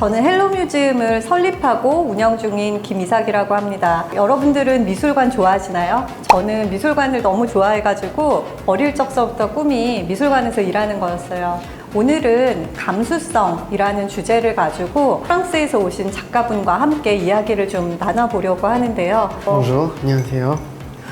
저는 헬로뮤지엄을 설립하고 운영 중인 김이삭이라고 합니다. 여러분들은 미술관 좋아하시나요? 저는 미술관을 너무 좋아해가지고 어릴 적서부터 꿈이 미술관에서 일하는 거였어요. 오늘은 감수성이라는 주제를 가지고 프랑스에서 오신 작가분과 함께 이야기를 좀 나눠보려고 하는데요. 어, Bonjour, 안녕하세요.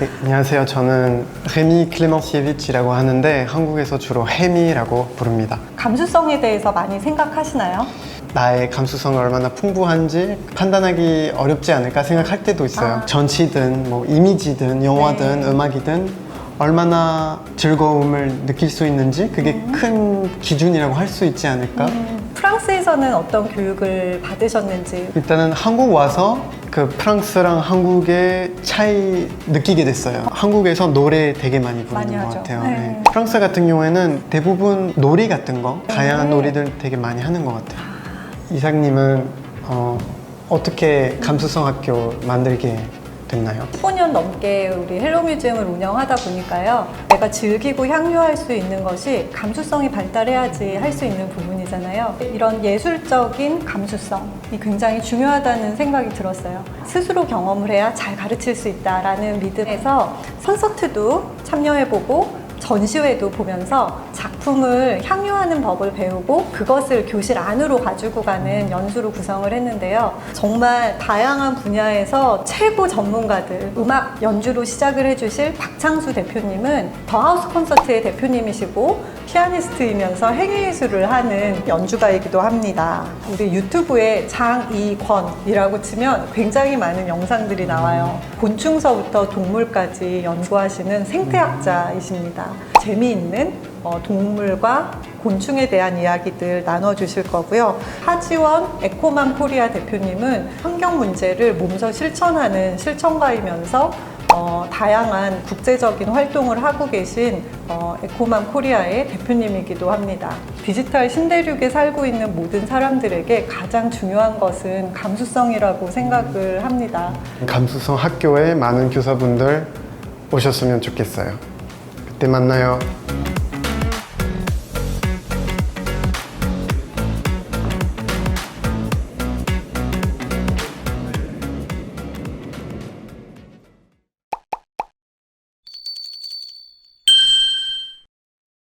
네, 안녕하세요. 저는 레미 클레먼시에비치라고 하는데 한국에서 주로 해미라고 부릅니다. 감수성에 대해서 많이 생각하시나요? 나의 감수성이 얼마나 풍부한지 판단하기 어렵지 않을까 생각할 때도 있어요. 아. 전시든 뭐 이미지든 영화든 네. 음악이든 얼마나 즐거움을 느낄 수 있는지 그게 큰 기준이라고 할 수 있지 않을까? 음, 프랑스에서는 어떤 교육을 받으셨는지 일단은 한국 와서 그 프랑스랑 한국의 차이 느끼게 됐어요. 한국에서 노래 되게 많이 많이 부르는 것 하죠. 같아요. 네. 네. 프랑스 같은 경우에는 대부분 놀이 같은 거, 다양한 네. 놀이들 되게 많이 하는 것 같아요. 이삭님은 어, 어떻게 감수성 학교 만들게 됐나요? 15년 넘게 우리 헬로뮤지엄을 운영하다 보니까요. 내가 즐기고 향유할 수 있는 것이 감수성이 발달해야지 할 수 있는 부분이잖아요. 이런 예술적인 감수성이 굉장히 중요하다는 생각이 들었어요. 스스로 경험을 해야 잘 가르칠 수 있다라는 믿음에서 콘서트도 참여해보고 전시회도 보면서 작품을 향유하는 법을 배우고 그것을 교실 안으로 가지고 가는 연수로 구성을 했는데요. 정말 다양한 분야에서 최고 전문가들, 음악 연주로 시작을 해주실 박창수 대표님은 더 하우스 콘서트의 대표님이시고 피아니스트이면서 행위예술을 하는 연주가이기도 합니다. 우리 유튜브에 장이권이라고 치면 굉장히 많은 영상들이 나와요. 곤충서부터 동물까지 연구하시는 생태학자이십니다. 재미있는 어, 동물과 곤충에 대한 이야기들 나눠주실 거고요. 하지원 에코만 코리아 대표님은 환경 문제를 몸소 실천하는 실천가이면서 어, 다양한 국제적인 활동을 하고 계신 어, 에코만 코리아의 대표님이기도 합니다. 디지털 신대륙에 살고 있는 모든 사람들에게 가장 중요한 것은 감수성이라고 생각을 합니다. 감수성 학교에 많은 교사분들 오셨으면 좋겠어요. 그때 만나요.